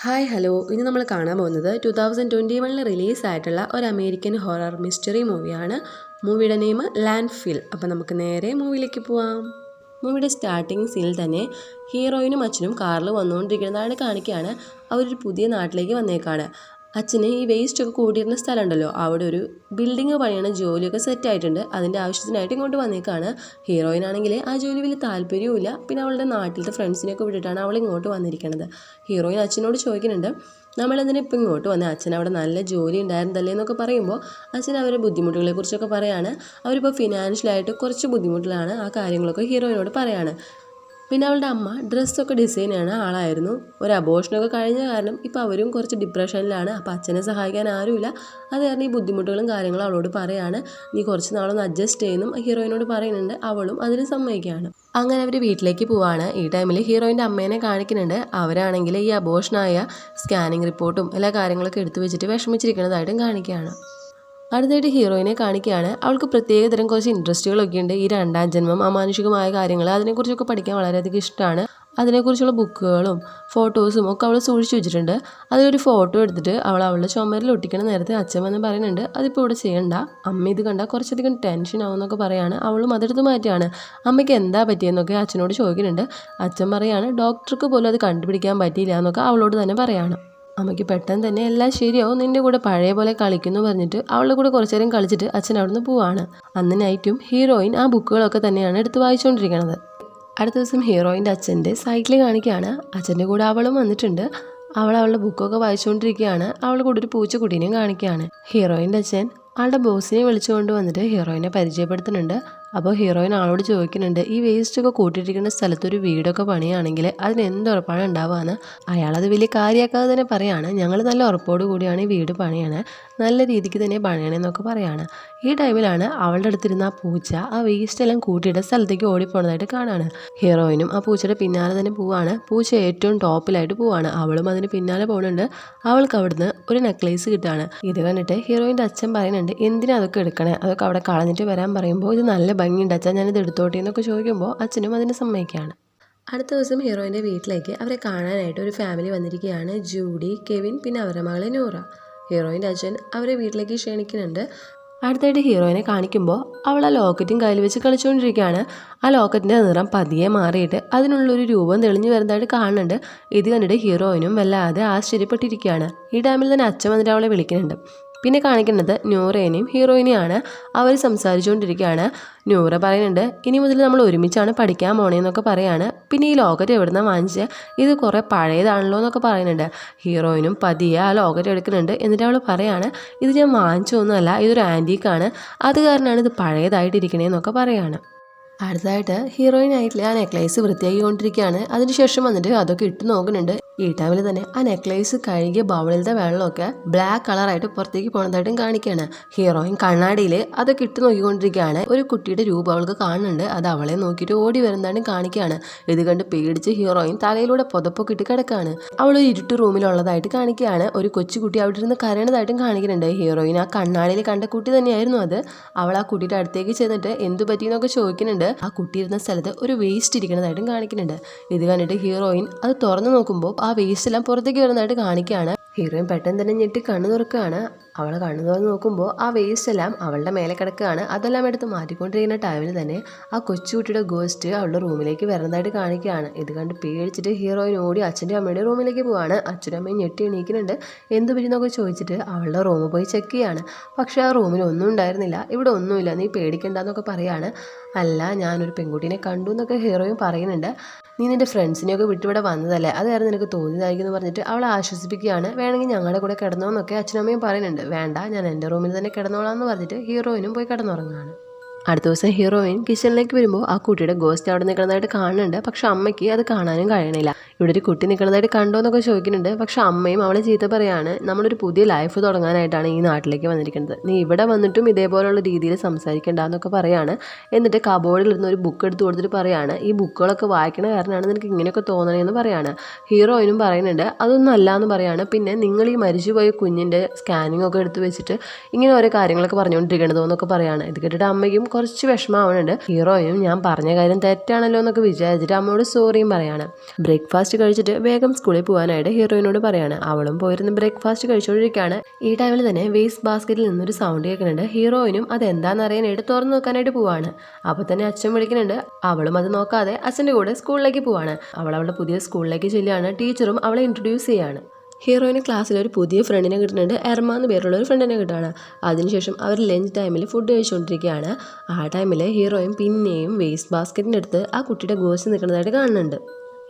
Hi hello. ഇന്ന് നമ്മൾ കാണാൻ പോകുന്നത് ടു തൗസൻഡ് ട്വന്റി വണ്ണിൽ റിലീസായിട്ടുള്ള ഒരു അമേരിക്കൻ ഹൊറർ മിസ്റ്ററി മൂവിയാണ്. മൂവിയുടെ നെയിം ലാൻഡ് ഫിൽ അപ്പോൾ നമുക്ക് നേരെ മൂവിയിലേക്ക് പോവാം. മൂവിയുടെ സ്റ്റാർട്ടിങ് സീനിൽ തന്നെ ഹീറോയിനും അച്ഛനും കാറിൽ വന്നുകൊണ്ടിരിക്കുന്നതാണ് കാണിക്കുകയാണ്. അവരൊരു പുതിയ നാട്ടിലേക്ക് വന്നേക്കാണ്. അച്ഛന് ഈ വേസ്റ്റ് ഒക്കെ കൂടിയിരുന്ന സ്ഥലമുണ്ടല്ലോ. അവിടെ ഒരു ബിൽഡിംഗ് പണിയാണ് ജോലിയൊക്കെ സെറ്റ് ആയിട്ടുണ്ട്. അതിന്റെ ആവശ്യത്തിനായിട്ട് ഇങ്ങോട്ട് വന്നേക്കാണ്. ഹീറോയിൻ ആണെങ്കിൽ ആ ജോലി വലിയ താല്പര്യവുമില്ല. പിന്നെ അവളുടെ നാട്ടിലത്തെ ഫ്രണ്ട്സിനെയൊക്കെ വിട്ടിട്ടാണ് അവൾ ഇങ്ങോട്ട് വന്നിരിക്കുന്നത് ഹീറോയിൻ അച്ഛനോട് ചോദിക്കുന്നുണ്ട് നമ്മളെന്തിനാ ഇപ്പം ഇങ്ങോട്ട് വന്നത് അച്ഛൻ അവിടെ നല്ല ജോലി ഉണ്ടായിരുന്നല്ലേ എന്നൊക്കെ പറയുമ്പോൾ അച്ഛൻ അവരുടെ ബുദ്ധിമുട്ടുകളെക്കുറിച്ചൊക്കെ പറയാണ്. അവരിപ്പോൾ ഫിനാൻഷ്യലായിട്ട് കുറച്ച് ബുദ്ധിമുട്ടിലാണ് ആ കാര്യങ്ങളൊക്കെ ഹീറോയിനോട് പറയാണ്. പിന്നെ അവളുടെ അമ്മ ഡ്രസ്സൊക്കെ ഡിസൈൻ ചെയ്യണ ആളായിരുന്നു. ഒരു അബോഷനൊക്കെ കഴിഞ്ഞ കാരണം ഇപ്പോൾ അവരും കുറച്ച് ഡിപ്രഷനിലാണ് അപ്പോൾ അച്ഛനെ സഹായിക്കാൻ ആരുമില്ല. അത് കാരണം ഈ ബുദ്ധിമുട്ടുകളും കാര്യങ്ങളും അവളോട് പറയാണ്. നീ കുറച്ച് നാളൊന്ന് അഡ്ജസ്റ്റ് ചെയ്യുന്നു ഹീറോയിനോട് പറയുന്നുണ്ട്. അവളും അതിന് സമ്മതിക്കുകയാണ്. അങ്ങനെ അവർ വീട്ടിലേക്ക് പോവാണ്. ഈ ടൈമിൽ ഹീറോയിന്റെ അമ്മേനെ കാണിക്കുന്നുണ്ട്. അവരാണെങ്കിൽ ഈ അബോഷനായ സ്കാനിങ് റിപ്പോർട്ടും എല്ലാ കാര്യങ്ങളൊക്കെ എടുത്തു വെച്ചിട്ട് വിഷമിച്ചിരിക്കുന്നതായിട്ടും കാണിക്കുകയാണ്. അടുത്തായിട്ട് ഹീറോയിനെ കാണിക്കുകയാണ്. അവൾക്ക് പ്രത്യേകതരം കുറച്ച് ഇൻട്രസ്റ്റുകളൊക്കെ ഉണ്ട്. ഈ രണ്ടാം ജന്മം അമാനുഷികമായ കാര്യങ്ങൾ അതിനെക്കുറിച്ചൊക്കെ പഠിക്കാൻ വളരെയധികം ഇഷ്ടമാണ്. അതിനെക്കുറിച്ചുള്ള ബുക്കുകളും ഫോട്ടോസും ഒക്കെ അവൾ സൂക്ഷിച്ചു വെച്ചിട്ടുണ്ട്. അതിലൊരു ഫോട്ടോ എടുത്തിട്ട് അവൾ അവളുടെ ചുമരിൽ ഒട്ടിക്കണ നേരത്തെ അച്ഛൻ വന്ന് പറയുന്നുണ്ട് അതിപ്പോൾ ഇവിടെ ചെയ്യണ്ട. അമ്മ ഇത് കണ്ടാൽ കുറച്ചധികം ടെൻഷൻ ആവുമെന്നൊക്കെ പറയാണ്. അവളും അതെടുത്ത് മാറ്റിയാണ് അമ്മയ്ക്ക് എന്താ പറ്റിയെന്നൊക്കെ അച്ഛനോട് ചോദിക്കുന്നുണ്ട്. അച്ഛൻ പറയാണ് ഡോക്ടർക്ക് പോലും അത് കണ്ടുപിടിക്കാൻ പറ്റിയില്ല എന്നൊക്കെ അവളോട് തന്നെ പറയാണ്. അമ്മയ്ക്ക് പെട്ടെന്ന് തന്നെ എല്ലാം ശരിയാവും. നിന്റെ കൂടെ പഴയ പോലെ കളിക്കുന്നു പറഞ്ഞിട്ട് അവളുടെ കൂടെ കുറച്ചു നേരം കളിച്ചിട്ട് അച്ഛൻ അവിടുന്ന് പോവാണ്. അന്ന് നൈറ്റും ഹീറോയിൻ ആ ബുക്കുകളൊക്കെ തന്നെയാണ് എടുത്ത് വായിച്ചുകൊണ്ടിരിക്കുന്നത് അടുത്ത ദിവസം ഹീറോയിന്റെ അച്ഛന്റെ സൈറ്റിൽ കാണിക്കുകയാണ്. അച്ഛന്റെ കൂടെ അവളും വന്നിട്ടുണ്ട്. അവൾ അവളുടെ ബുക്കൊക്കെ വായിച്ചുകൊണ്ടിരിക്കുകയാണ് അവളുടെ കൂടെ ഒരു പൂച്ചക്കുട്ടീനെയും കാണിക്കുകയാണ്. ഹീറോയിന്റെ അച്ഛൻ ആളുടെ ബോസിനെ വിളിച്ചുകൊണ്ട് വന്നിട്ട് ഹീറോയിനെ പരിചയപ്പെടുത്തുന്നുണ്ട്. അപ്പോൾ ഹീറോയിൻ ആളോട് ചോദിക്കുന്നുണ്ട് ഈ വേസ്റ്റൊക്കെ കൂട്ടിയിട്ടിരിക്കുന്ന സ്ഥലത്തൊരു വീടൊക്കെ പണിയാണെങ്കിൽ അതിന് എന്ത് ഉറപ്പാണ് ഉണ്ടാവുകയെന്ന് അയാളത് വലിയ കാര്യമാക്കാതെ തന്നെ പറയാണ് ഞങ്ങൾ നല്ല ഉറപ്പോട് കൂടിയാണ് ഈ വീട് പണിയണേ നല്ല രീതിക്ക് തന്നെ പണിയണേന്നൊക്കെ പറയാണ്. ഈ ടൈമിലാണ് അവളുടെ അടുത്തിരുന്ന ആ പൂച്ച ആ വേസ്റ്റ് എല്ലാം കൂട്ടിയിട്ട സ്ഥലത്തേക്ക് ഓടിപ്പോണതായിട്ട് കാണാണ്. ഹീറോയിനും ആ പൂച്ചയുടെ പിന്നാലെ തന്നെ പോവാണ്. പൂച്ച ഏറ്റവും ടോപ്പിലായിട്ട് പോവാണ്. അവളും അതിന് പിന്നാലെ പോകുന്നുണ്ട് അവൾക്ക് അവിടുന്ന് ഒരു നെക്ലേസ് കിട്ടുകയാണ് ഇത് കണ്ടിട്ട് ഹീറോയിന്റെ അച്ഛൻ പറയുന്നുണ്ട് എന്തിനാ അതൊക്കെ എടുക്കണേ? അതൊക്കെ അവിടെ കളഞ്ഞിട്ട് വരാൻ പറയുമ്പോൾ ഇത് നല്ല ഭംഗിയുണ്ട്. അച്ഛൻ ഞാനിത് എടുത്തോട്ടെ എന്നൊക്കെ ചോദിക്കുമ്പോൾ അച്ഛനും അതിന് സമ്മതിക്കുകയാണ്. അടുത്ത ദിവസം ഹീറോയിന്റെ വീട്ടിലേക്ക് അവരെ കാണാനായിട്ട് ഒരു ഫാമിലി വന്നിരിക്കുകയാണ് ജൂഡി കെവിൻ പിന്നെ അവരുടെ മകളെ നൂറ. ഹീറോയിന്റെ അച്ഛൻ അവരെ വീട്ടിലേക്ക് ക്ഷണിക്കുന്നുണ്ട്. അടുത്തായിട്ട് ഹീറോയിനെ കാണിക്കുമ്പോൾ അവൾ ആ ലോക്കറ്റും കയ്യിൽ വെച്ച് കളിച്ചുകൊണ്ടിരിക്കുകയാണ്. ആ ലോക്കറ്റിന്റെ നിറം പതിയെ മാറിയിട്ട് അതിനുള്ളൊരു രൂപം തെളിഞ്ഞു വരുന്നതായിട്ട് കാണുന്നുണ്ട്. ഇത് കണ്ടിട്ട് ഹീറോയിനും വല്ലാതെ ആശ്ചര്യപ്പെട്ടിരിക്കുകയാണ്. ഈ ടൈമിൽ തന്നെ അച്ഛൻ വന്നിട്ട് അവളെ വിളിക്കുന്നുണ്ട്. പിന്നെ കാണിക്കുന്നത് നൂറേനെയും ഹീറോയിനെയാണ് അവർ സംസാരിച്ചുകൊണ്ടിരിക്കുകയാണ്. ന്യൂറ പറയുന്നുണ്ട് ഇനി മുതൽ നമ്മൾ ഒരുമിച്ചാണ് പഠിക്കാൻ പോണേന്നൊക്കെ പറയാണ്. പിന്നെ ഈ ലോക്കറ്റ് എവിടുന്ന വാങ്ങിച്ച്? ഇത് കുറേ പഴയതാണല്ലോ എന്നൊക്കെ പറയുന്നുണ്ട്. ഹീറോയിനും പതിയെ ആ ലോക്കറ്റ് എടുക്കുന്നുണ്ട് എന്നിട്ട് അവൾ പറയാണ് ഇത് ഞാൻ വാങ്ങിച്ചൊന്നുമല്ല ഇതൊരു ആന്റീക്കാണ് അത് കാരണമാണ് ഇത് പഴയതായിട്ടിരിക്കണേന്നൊക്കെ പറയാണ്. അടുത്തതായിട്ട് ഹീറോയിൻ ആയിട്ടില്ല ആ നെക്ലേസ് വൃത്തിയാക്കിക്കൊണ്ടിരിക്കുകയാണ്. അതിനുശേഷം വന്നിട്ട് അതൊക്കെ ഇട്ട് നോക്കുന്നുണ്ട്. ഈ ടൈമിൽ തന്നെ ആ നെക്ലേസ് കഴുകിയ ബൗളിലത്തെ വെള്ളമൊക്കെ ബ്ലാക്ക് കളറായിട്ട് പുറത്തേക്ക് പോണതായിട്ടും കാണിക്കുകയാണ് ഹീറോയിൻ കണ്ണാടിയിൽ അത് ഇട്ട് നോക്കിക്കൊണ്ടിരിക്കുകയാണ്. ഒരു കുട്ടിയുടെ രൂപം അവൾക്ക് കാണുന്നുണ്ട്. അത് അവളെ നോക്കിയിട്ട് ഓടി വരുന്നതായിട്ടും കാണിക്കുകയാണ്. ഇത് കണ്ട് പേടിച്ച് ഹീറോയിൻ തലയിലൂടെ പുതപ്പൊക്കെ ഇട്ട് കിടക്കുകയാണ്. അവൾ ഇരുട്ട് റൂമിലുള്ളതായിട്ട് കാണിക്കുകയാണ്. ഒരു കൊച്ചുകുട്ടി അവിടെ ഇരുന്ന് കരയണതായിട്ടും കാണിക്കുന്നുണ്ട്. ഹീറോയിൻ ആ കണ്ണാടിയിൽ കണ്ട കുട്ടി തന്നെയായിരുന്നു അത്. അവൾ ആ കുട്ടിയുടെ അടുത്തേക്ക് ചെന്നിട്ട് എന്തു പറ്റിയെന്നൊക്കെ ചോദിക്കുന്നുണ്ട്. ആ കുട്ടി ഇരുന്ന സ്ഥലത്ത് ഒരു വേസ്റ്റ് ഇരിക്കുന്നതായിട്ടും കാണിക്കുന്നുണ്ട്. ഇത് കണ്ടിട്ട് ഹീറോയിൻ അത് തുറന്നു നോക്കുമ്പോൾ വേസ്റ്റ് എല്ലാം പുറത്തേക്ക് വരുന്നതായിട്ട് കാണിക്കുകയാണ്. ഹീറോയിൻ പെട്ടെന്ന് തന്നെ ഞെട്ടി കണ്ണു തുറക്കുകയാണ്. അവൾ കണ്ണു തുറന്ന് നോക്കുമ്പോൾ ആ വേസ്റ്റ് എല്ലാം അവളുടെ മേലെ കിടക്കുകയാണ്. അതെല്ലാം എടുത്ത് മാറ്റിക്കൊണ്ടിരിക്കുന്ന ടൈമിൽ തന്നെ ആ കൊച്ചുകുട്ടിയുടെ ഗോസ്റ്റ് അവളുടെ റൂമിലേക്ക് വരുന്നതായിട്ട് കാണിക്കുകയാണ്. ഇത് കണ്ട് പേടിച്ചിട്ട് ഹീറോയിൻ ഓടി അച്ഛന്റെ അമ്മയുടെ റൂമിലേക്ക് പോവാണ്. അച്ഛനും അമ്മയും ഞെട്ടി എണീക്കുന്നുണ്ട്. എന്ത് പറ്റുന്നൊക്കെ ചോദിച്ചിട്ട് അവളുടെ റൂമിൽ പോയി ചെക്ക് ചെയ്യാണ്. പക്ഷേ ആ റൂമിൽ ഒന്നും ഉണ്ടായിരുന്നില്ല. ഇവിടെ ഒന്നുമില്ല. നീ പേടിക്കണ്ടെന്നൊക്കെ പറയാണ്. അല്ല ഞാനൊരു പെൺകുട്ടീനെ കണ്ടു എന്നൊക്കെ ഹീറോയും പറയുന്നുണ്ട്. നീ നിന്റെ ഫ്രണ്ട്സിനെയൊക്കെ വിട്ടിവിടെ വന്നതല്ലേ? അത് കാരണം നിനക്ക് തോന്നിയതായിരിക്കും എന്ന് പറഞ്ഞിട്ട് അവളെ ആശ്വസിപ്പിക്കുകയാണ്. വേണമെങ്കിൽ ഞങ്ങളുടെ കൂടെ കിടന്നോന്നൊക്കെ അച്ഛനമ്മയും പറയുന്നുണ്ട്. വേണ്ട ഞാൻ എന്റെ റൂമിൽ തന്നെ കിടന്നോളാം എന്ന് പറഞ്ഞിട്ട് ഹീറോയിനും പോയി കിടന്നുറങ്ങുകയാണ്. അടുത്ത ദിവസം ഹീറോയിൻ കിച്ചണിലേക്ക് വരുമ്പോൾ ആ കുട്ടിയുടെ ഗോസ്റ്റ് അവിടെ നിൽക്കുന്നതായിട്ട് കാണുന്നുണ്ട്. പക്ഷെ അമ്മയ്ക്ക് അത് കാണാനും കഴിയണില്ല. ഇവിടെ ഒരു കുട്ടി നിൽക്കുന്നതായിട്ട് കണ്ടോ എന്നൊക്കെ ചോദിക്കുന്നുണ്ട്. പക്ഷെ അമ്മയും അവളെ ചീത്ത പറയാണ് നമ്മളൊരു പുതിയ ലൈഫ് തുടങ്ങാനായിട്ടാണ് ഈ നാട്ടിലേക്ക് വന്നിരിക്കുന്നത്. നീ ഇവിടെ വന്നിട്ടും ഇതേപോലുള്ള രീതിയിൽ സംസാരിക്കേണ്ടെന്നൊക്കെ പറയാണ്. എന്നിട്ട് കബോർഡിൽ ഇരുന്ന് ഒരു ബുക്ക് എടുത്ത് കൊടുത്തിട്ട് പറയാണ് ഈ ബുക്കുകളൊക്കെ വായിക്കണ കാരണമാണ് നിനക്ക് ഇങ്ങനെയൊക്കെ തോന്നണേന്ന് പറയാണ്. ഹീറോയിനും പറയുന്നുണ്ട് അതൊന്നും അല്ല എന്ന് പറയാണ്. പിന്നെ നിങ്ങൾ ഈ മരിച്ചുപോയ കുഞ്ഞിന്റെ സ്കാനിങ് ഒക്കെ എടുത്ത് വെച്ചിട്ട് ഇങ്ങനെ ഓരോ കാര്യങ്ങളൊക്കെ പറഞ്ഞുകൊണ്ടിരിക്കണതോ എന്നൊക്കെ പറയാണ്. ഇത് കേട്ടിട്ട് അമ്മയ്ക്കും കുറച്ച് വിഷമാവുന്നുണ്ട് ഹീറോയും ഞാൻ പറഞ്ഞ കാര്യം തെറ്റാണല്ലോ എന്നൊക്കെ വിചാരിച്ചിട്ട് അമ്മയോട് സോറിയും പറയാണ്. ബ്രേക്ക്ഫാസ്റ്റ് കഴിച്ചിട്ട് വേഗം സ്കൂളിൽ പോകാനായിട്ട് ഹീറോയിനോട് പറയാണ്. അവളും പോയിരുന്ന് ബ്രേക്ക്ഫാസ്റ്റ് കഴിച്ചുകൊണ്ടിരിക്കുകയാണ് ഈ ടൈമിൽ തന്നെ വേസ്റ്റ് ബാസ്ക്കറ്റിൽ നിന്നൊരു സൗണ്ട് കേൾക്കുന്നുണ്ട്. ഹീറോയിനും അത് എന്താണെന്ന് അറിയാനായിട്ട് തുറന്നു നോക്കാനായിട്ട് പോവാണ്. അപ്പോൾ തന്നെ അച്ഛൻ വിളിക്കുന്നുണ്ട്. അവളും അത് നോക്കാതെ അച്ഛന്റെ കൂടെ സ്കൂളിലേക്ക് പോവാണ്. അവൾ അവളുടെ പുതിയ സ്കൂളിലേക്ക് ചെല്ലുകയാണ്. ടീച്ചറും അവളെ ഇൻട്രൊഡ്യൂസ് ചെയ്യാണ്. ഹീറോയിന് ക്ലാസ്സിൽ ഒരു പുതിയ ഫ്രണ്ടിനെ കിട്ടുന്നുണ്ട്. എർമ എന്ന് പേരുള്ള ഒരു ഫ്രണ്ടിനെ കിട്ടുകയാണ്. അതിനുശേഷം അവർ ലഞ്ച് ടൈമിൽ ഫുഡ് കഴിച്ചുകൊണ്ടിരിക്കുകയാണ്. ആ ടൈമിൽ ഹീറോയും പിന്നെയും വേസ്റ്റ് ബാസ്ക്കറ്റിന്റെ അടുത്ത് ആ കുട്ടിയുടെ ഗോസ്റ്റ് നിൽക്കുന്നതായിട്ട് കാണുന്നുണ്ട്.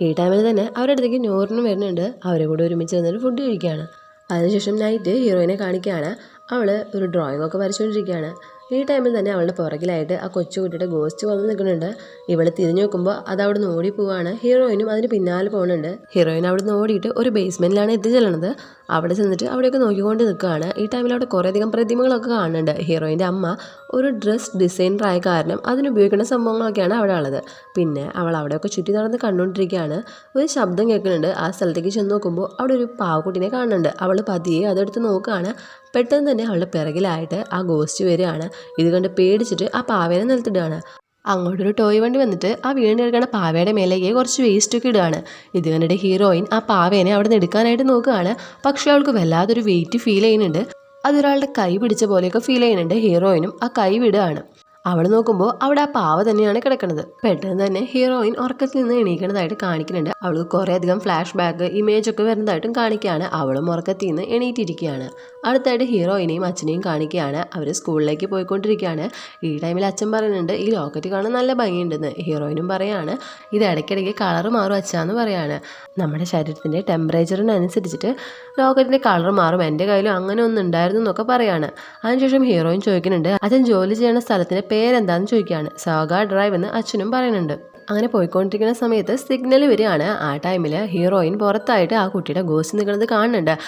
ഈ ടൈമിൽ തന്നെ അവരുടെ അടുത്തേക്ക് നോറിനും വരുന്നുണ്ട്. അവരെ കൂടെ ഒരുമിച്ച് നിന്നിട്ട് ഫുഡ് കഴിക്കുകയാണ്. അതിനുശേഷം നൈറ്റ് ഹീറോയിനെ കാണിക്കുകയാണ്. അവൾ ഒരു ഡ്രോയിങ് ഒക്കെ വരച്ചുകൊണ്ടിരിക്കുകയാണ്. ഈ ടൈമിൽ തന്നെ അവളുടെ പുറകിലായിട്ട് ആ കൊച്ചുകുട്ടിയുടെ ഗോസ്റ്റ് വന്ന് നിൽക്കുന്നുണ്ട്. ഇവൾ തിരിഞ്ഞു നോക്കുമ്പോൾ അത് അവിടെ നിന്ന് ഓടി പോവാണ്. ഹീറോയിനും അതിന് പിന്നാലെ പോകുന്നുണ്ട് ഹീറോയിൻ അവിടെ നിന്ന് ഓടിയിട്ട് ഒരു ബേസ്മെന്റിലാണ് എത്തിച്ചെല്ലുന്നത് അവിടെ ചെന്നിട്ട് അവിടെയൊക്കെ നോക്കിക്കൊണ്ട് നിൽക്കുകയാണ്. ഈ ടൈമിൽ അവിടെ കുറേയധികം പ്രതിമകളൊക്കെ കാണുന്നുണ്ട്. ഹീറോയിന്റെ അമ്മ ഒരു ഡ്രസ് ഡിസൈനർ ആയ കാരണം അതിനുപയോഗിക്കുന്ന സംഭവങ്ങളൊക്കെയാണ് അവിടെ ഉള്ളത്. പിന്നെ അവൾ അവിടെയൊക്കെ ചുറ്റി നടന്ന് കണ്ടുകൊണ്ടിരിക്കുകയാണ്. ഒരു ശബ്ദം കേൾക്കുന്നുണ്ട്. ആ സ്ഥലത്തേക്ക് ചെന്ന് നോക്കുമ്പോൾ അവിടെ ഒരു പാവക്കുട്ടിനെ കാണുന്നുണ്ട്. അവൾ പതിയെ അതെടുത്ത് നോക്കുകയാണ്. പെട്ടെന്ന് തന്നെ അവളുടെ പിറകിലായിട്ട് ആ ഗോസ്റ്റ് വരികയാണ്. ഇത് കണ്ട് പേടിച്ചിട്ട് ആ പാവേനെ നിലത്തിടുകയാണ്. അങ്ങോട്ടൊരു ടോയ് വണ്ടി വന്നിട്ട് ആ വീണ് കിടക്കുന്ന പാവയുടെ മേലേക്ക് കുറച്ച് വേസ്റ്റൊക്കെ ഇടുകയാണ്. ഇത് കണ്ടിട്ട് ഹീറോയിൻ ആ പാവേനെ അവിടെ നിന്ന് എടുക്കാനായിട്ട് നോക്കുകയാണ്. പക്ഷേ അവൾക്ക് വല്ലാതൊരു വെയിറ്റ് ഫീൽ ചെയ്യുന്നുണ്ട്. അതൊരാളുടെ കൈ പിടിച്ച പോലെയൊക്കെ ഫീൽ ചെയ്യുന്നുണ്ട്. ഹീറോയിനും ആ കൈ വിടുകയാണ്. അവൾ നോക്കുമ്പോൾ അവിടെ ആ പാവ തന്നെയാണ് കിടക്കുന്നത് പെട്ടെന്ന് തന്നെ ഹീറോയിൻ ഉറക്കത്തിൽ നിന്ന് എണീക്കുന്നതായിട്ട് കാണിക്കുന്നുണ്ട്. അവൾക്ക് കുറേയധികം ഫ്ലാഷ് ബാക്ക് ഇമേജ് ഒക്കെ വരുന്നതായിട്ടും കാണിക്കുകയാണ്. അവളും ഉറക്കത്തിൽ നിന്ന് എണീറ്റിരിക്കുകയാണ്. അടുത്തായിട്ട് ഹീറോയിനെയും അച്ഛനെയും കാണിക്കുകയാണ്. അവർ സ്കൂളിലേക്ക് പോയിക്കൊണ്ടിരിക്കുകയാണ്. ഈ ടൈമിൽ അച്ഛൻ പറയുന്നുണ്ട് ഈ ലോക്കറ്റ് കാണാൻ നല്ല ഭംഗിയുണ്ടെന്ന്. ഹീറോയിനും പറയാണ് ഇത് ഇടയ്ക്കിടയ്ക്ക് കളർ മാറും അച്ഛാന്ന് പറയാണ്. നമ്മുടെ ശരീരത്തിന്റെ ടെമ്പറേച്ചറിനനുസരിച്ചിട്ട് ലോക്കറ്റിന്റെ കളർ മാറും. എന്റെ കയ്യിലും അങ്ങനെ ഒന്നും ഉണ്ടായിരുന്നു എന്നൊക്കെ പറയാണ്. അതിനുശേഷം ഹീറോയിൻ ചോദിക്കുന്നുണ്ട് അച്ഛൻ ജോലി ചെയ്യുന്ന സ്ഥലത്തിന്റെ പേരെന്താണെന്ന് ചോദിക്കുകയാണ്. സാഗ ഡ്രൈവ് എന്ന് അച്ഛനും പറയുന്നുണ്ട്. അങ്ങനെ പോയിക്കൊണ്ടിരിക്കുന്ന സമയത്ത് സിഗ്നൽ വരികയാണ്. ആ ടൈമിൽ ഹീറോയിൻ പുറത്തായിട്ട് ആ കുട്ടിയുടെ ഗോസ്റ്റ് നിൽക്കുന്നത് കാണുന്നുണ്ട്.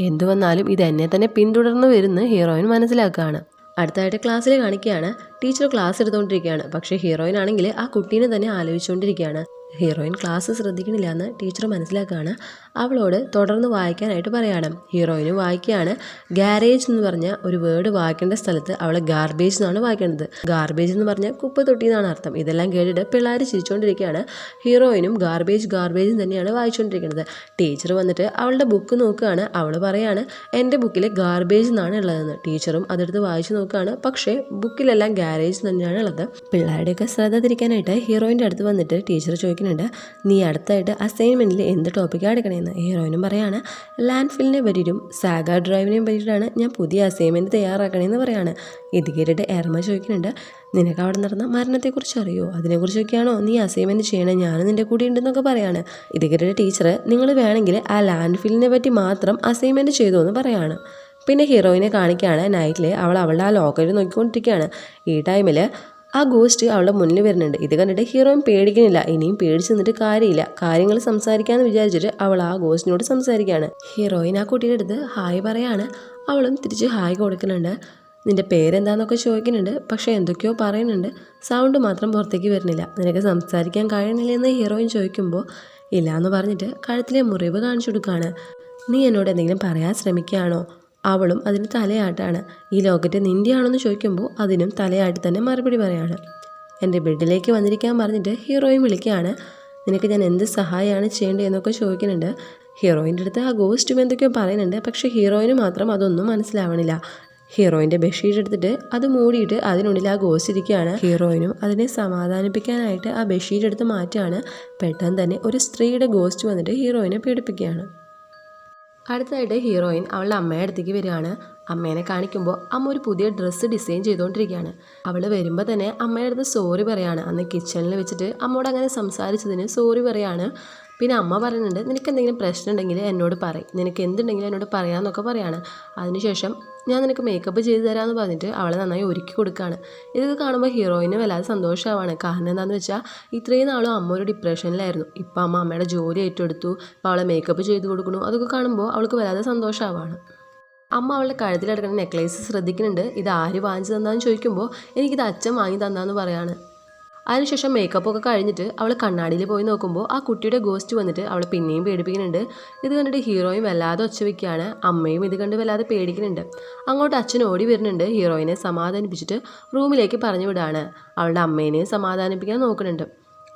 എന്തു വന്നാലും ഇത് എന്നെ തന്നെ പിന്തുടർന്ന് വരുന്ന ഹീറോയിൻ മനസ്സിലാക്കുകയാണ്. അടുത്തായിട്ട് ക്ലാസ്സിൽ കാണിക്കുകയാണ്. ടീച്ചർ ക്ലാസ് എടുത്തുകൊണ്ടിരിക്കുകയാണ് പക്ഷേ ഹീറോയിൻ ആണെങ്കിൽ ആ കുട്ടീനെ തന്നെ ആലോചിച്ചുകൊണ്ടിരിക്കുകയാണ് ഹീറോയിൻ ക്ലാസ് ശ്രദ്ധിക്കണില്ല എന്ന് ടീച്ചർ മനസ്സിലാക്കുകയാണ്. അവളോട് തുടർന്ന് വായിക്കാനായിട്ട് പറയുകയാണ് ഹീറോയിന് വായിക്കുകയാണ്. ഗാരേജ് എന്ന് പറഞ്ഞ ഒരു വേർഡ് വായിക്കേണ്ട സ്ഥലത്ത് അവളെ ഗാർബേജ് എന്നാണ് വായിക്കേണ്ടത്. ഗാർബേജ് എന്ന് പറഞ്ഞാൽ കുപ്പ തൊട്ടി എന്നാണ് അർത്ഥം. ഇതെല്ലാം കേട്ടിട്ട് പിള്ളേർ ചിരിച്ചുകൊണ്ടിരിക്കുകയാണ്. ഹീറോയിനും ഗാർബേജ് ഗാർബേജും തന്നെയാണ് വായിച്ചുകൊണ്ടിരിക്കുന്നത്. ടീച്ചർ വന്നിട്ട് അവളുടെ ബുക്ക് നോക്കുകയാണ്. അവൾ പറയാണ് എന്റെ ബുക്കിൽ ഗാർബേജ് എന്നാണ് ഉള്ളതെന്ന്. ടീച്ചറും അതെടുത്ത് വായിച്ചു നോക്കുകയാണ്. പക്ഷേ ബുക്കിലെല്ലാം ഗാരേജ് തന്നെയാണ് ഉള്ളത്. പിള്ളേരുടെയൊക്കെ ശ്രദ്ധ തിരിക്കാനായിട്ട് ഹീറോയിന്റെ അടുത്ത് വന്നിട്ട് ടീച്ചർ ചോദിക്കുന്നുണ്ട് നീ അടുത്തായിട്ട് അസൈൻമെന്റിൽ എന്ത് ടോപ്പിക്കാണ് എടുക്കണേന്ന്? ഹീറോയിനും പറയാണ് ലാൻഡ് ഫില്ലിനെ പറ്റിയിട്ടും സാഗ ഡ്രൈവിനെ പറ്റിയിട്ടാണ് ഞാൻ പുതിയ അസൈൻമെന്റ് തയ്യാറാക്കണേന്ന് പറയാണ്. ഇത് കേട്ടിട്ട് എർമ ചോദിക്കുന്നുണ്ട് നിനക്ക് അവിടെ നടന്ന മരണത്തെക്കുറിച്ച് അറിയോ? അതിനെക്കുറിച്ചൊക്കെയാണോ നീ അസൈൻമെന്റ് ചെയ്യണേ? ഞാനും നിന്റെ കൂടെ ഉണ്ടെന്നൊക്കെ പറയാണ്. ഇത് കേട്ടിട്ട് ടീച്ചർ നിങ്ങൾ വേണമെങ്കിൽ ആ ലാൻഡ് പറ്റി മാത്രം അസൈൻമെന്റ് ചെയ്തു എന്ന് പറയാണ്. പിന്നെ ഹീറോയിനെ കാണിക്കുകയാണ് നൈറ്റിൽ അവൾ അവളുടെ ആ ലോക്കറിൽ നോക്കിക്കൊണ്ടിരിക്കുകയാണ്. ഈ ടൈമിൽ ആ ഗോസ്റ്റ് അവളുടെ മുന്നിൽ വരുന്നുണ്ട്. ഇത് കണ്ടിട്ട് ഹീറോയിൻ പേടിക്കുന്നില്ല. ഇനിയും പേടിച്ച് നിന്നിട്ട് കാര്യമില്ല. കാര്യങ്ങൾ സംസാരിക്കാമെന്ന് വിചാരിച്ചിട്ട് അവൾ ആ ഗോസ്റ്റിനോട് സംസാരിക്കുകയാണ്. ഹീറോയിൻ ആ കുട്ടിയുടെ അടുത്ത് ഹായ് പറയാണ്. അവളും തിരിച്ച് ഹായ് കൊടുക്കുന്നുണ്ട്. നിന്റെ പേരെന്താന്നൊക്കെ ചോദിക്കുന്നുണ്ട്. പക്ഷേ എന്തൊക്കെയോ പറയുന്നുണ്ട്. സൗണ്ട് മാത്രം പുറത്തേക്ക് വരുന്നില്ല. നിനക്ക് സംസാരിക്കാൻ കഴിയണില്ല എന്ന് ഹീറോയിൻ ചോദിക്കുമ്പോൾ ഇല്ല എന്ന് പറഞ്ഞിട്ട് കഴുത്തിലെ മുറിവ് കാണിച്ചു കൊടുക്കുകയാണ്. നീ എന്നോട് എന്തെങ്കിലും പറയാൻ ശ്രമിക്കുകയാണോ? അവളും അതിന് തലയാട്ടാണ്. ഈ ലോക്കറ്റ് നിന്റെയാണെന്ന് ചോദിക്കുമ്പോൾ അതിനും തലയാട്ടി തന്നെ മറുപടി പറയാണ്. എന്റെ ബെഡിലേക്ക് വന്നിരിക്കാൻ പറഞ്ഞിട്ട് ഹീറോയും വിളിക്കുകയാണ്. നിനക്ക് ഞാൻ എന്ത് സഹായമാണ് ചെയ്യേണ്ടത് എന്നൊക്കെ ചോദിക്കുന്നുണ്ട്. ഹീറോയിന്റെ അടുത്ത് ആ ഗോസ്റ്റും എന്തൊക്കെയോ പറയുന്നുണ്ട്. പക്ഷേ ഹീറോയിന് മാത്രം അതൊന്നും മനസ്സിലാവണില്ല. ഹീറോയിന്റെ ബെഡ്ഷീറ്റ് എടുത്തിട്ട് അത് മൂടിയിട്ട് അതിനുള്ളിൽ ആ ഗോസ്റ്റ് ഇരിക്കുകയാണ്. ഹീറോയിനും അതിനെ സമാധാനിപ്പിക്കാനായിട്ട് ആ ബെഡ്ഷീറ്റ് എടുത്ത് മാറ്റുകയാണ്. പെട്ടെന്ന് തന്നെ ഒരു സ്ത്രീയുടെ ഗോസ്റ്റ് വന്നിട്ട് ഹീറോയിനെ പീഡിപ്പിക്കുകയാണ്. അടുത്തായിട്ട് ഹീറോയിൻ അവളുടെ അമ്മയുടെ അടുത്തേക്ക് വരികയാണ്. അമ്മേനെ കാണിക്കുമ്പോൾ അമ്മ ഒരു പുതിയ ഡ്രസ്സ് ഡിസൈൻ ചെയ്തുകൊണ്ടിരിക്കുകയാണ്. അവൾ വരുമ്പോൾ തന്നെ അമ്മയുടെ അടുത്ത് സോറി പറയാണ്. അന്ന് കിച്ചണിൽ വെച്ചിട്ട് അമ്മയോട് അങ്ങനെ സംസാരിച്ചതിന് സോറി പറയാണ്. പിന്നെ അമ്മ പറയുന്നുണ്ട് നിനക്ക് എന്തെങ്കിലും പ്രശ്നം ഉണ്ടെങ്കിൽ എന്നോട് പറയും. നിനക്ക് എന്തുണ്ടെങ്കിലും എന്നോട് പറയാമെന്നൊക്കെ പറയാണ്. അതിനുശേഷം ഞാൻ നിനക്ക് മേക്കപ്പ് ചെയ്തു തരാമെന്ന് പറഞ്ഞിട്ട് അവളെ നന്നായി ഒരുക്കി കൊടുക്കുകയാണ് ഇതൊക്കെ കാണുമ്പോൾ ഹീറോയിന് വല്ലാതെ സന്തോഷമാവാണ്. കാരണം എന്താണെന്ന് വെച്ചാൽ ഇത്രയും നാളും അമ്മ ഒരു ഡിപ്രഷനിലായിരുന്നു ഇപ്പം അമ്മ അമ്മയുടെ ജോലി ഏറ്റെടുത്തു അപ്പോൾ അവളെ മേക്കപ്പ് ചെയ്തു കൊടുക്കണു അതൊക്കെ കാണുമ്പോൾ അവൾക്ക് വല്ലാതെ സന്തോഷമാവാണ്. അമ്മ അവളുടെ കഴുത്തിൽ കിടക്കുന്ന നെക്ലേസ് ശ്രദ്ധിക്കുന്നുണ്ട്. ഇത് ആര് വാങ്ങിച്ചു തന്നാന്ന് ചോദിക്കുമ്പോൾ എനിക്കിത് അച്ഛൻ വാങ്ങി തന്നാന്ന് പറയാണ്. അതിനുശേഷം മേക്കപ്പ് ഒക്കെ കഴിഞ്ഞിട്ട് അവൾ കണ്ണാടിയിൽ പോയി നോക്കുമ്പോൾ ആ കുട്ടിയുടെ ഗോസ്റ്റ് വന്നിട്ട് അവളെ പിന്നെയും പേടിപ്പിക്കുന്നുണ്ട്. ഇത് കണ്ടിട്ട് ഹീറോയും വല്ലാതെ ഒച്ച വെക്കുകയാണ് അമ്മയും ഇത് കണ്ട് വല്ലാതെ പേടിക്കുന്നുണ്ട്. അങ്ങോട്ട് അച്ഛൻ ഓടി വരുന്നുണ്ട്. ഹീറോയിനെ സമാധാനിപ്പിച്ചിട്ട് റൂമിലേക്ക് പറഞ്ഞു വിടാണ്. അവളുടെ അമ്മേനെയും സമാധാനിപ്പിക്കാൻ നോക്കുന്നുണ്ട്.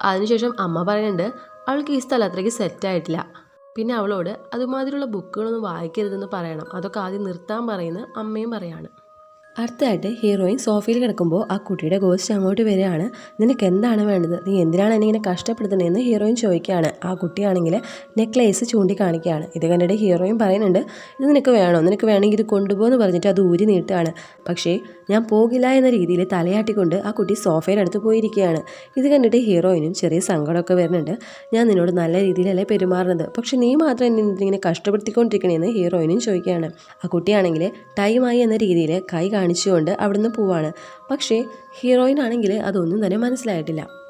അതിനുശേഷം അമ്മ പറയുന്നുണ്ട് അവൾക്ക് ഈ സ്ഥലം അത്രയ്ക്ക് സെറ്റായിട്ടില്ല പിന്നെ അവളോട് അതുമാതിരിയുള്ള ബുക്കുകളൊന്നും വായിക്കരുതെന്ന് പറയണം. അതൊക്കെ ആദ്യം നിർത്താൻ പറയുന്ന അമ്മയും പറയാണ്. അടുത്തതായിട്ട് ഹീറോയിൻ സോഫയിൽ കിടക്കുമ്പോൾ ആ കുട്ടിയുടെ ഗോസ്റ്റ് അങ്ങോട്ട് വരികയാണ്. നിനക്ക് എന്താണ് വേണ്ടത്? നീ എന്തിനാണ് എന്നെ ഇങ്ങനെ കഷ്ടപ്പെടുത്തുന്നതെന്ന് ഹീറോയിൻ ചോദിക്കുകയാണ്. ആ കുട്ടിയാണെങ്കിൽ നെക്ലേസ് ചൂണ്ടിക്കാണിക്കുകയാണ്. ഇത് കണ്ടിട്ട് ഹീറോയിൻ പറയുന്നുണ്ട് ഇത് നിനക്ക് വേണോ? നിനക്ക് വേണമെങ്കിൽ ഇത് കൊണ്ടുപോകുമെന്ന് പറഞ്ഞിട്ട് അത് ഊരി നീട്ടുകയാണ്. പക്ഷേ ഞാൻ പോകില്ല എന്ന രീതിയിൽ തലയാട്ടിക്കൊണ്ട് ആ കുട്ടി സോഫയുടെ അടുത്ത് പോയിരിക്കുകയാണ്. ഇത് കണ്ടിട്ട് ഹീറോയിനും ചെറിയ സങ്കടമൊക്കെ വരുന്നുണ്ട്. ഞാൻ നിന്നോട് നല്ല രീതിയിലല്ലേ പെരുമാറുന്നത്? പക്ഷേ നീ മാത്രം എന്നെ ഇങ്ങനെ കഷ്ടപ്പെടുത്തിക്കൊണ്ടിരിക്കണേന്ന് ഹീറോയിനും ചോദിക്കുകയാണ്. ആ കുട്ടിയാണെങ്കിൽ ടൈമായി എന്ന രീതിയിൽ കൈ കാണിച്ചുകൊണ്ട് അവിടുന്ന് പോവാണ്. പക്ഷേ ഹീറോയിൻ ആണെങ്കിൽ അതൊന്നും തന്നെ മനസ്സിലായിട്ടില്ല.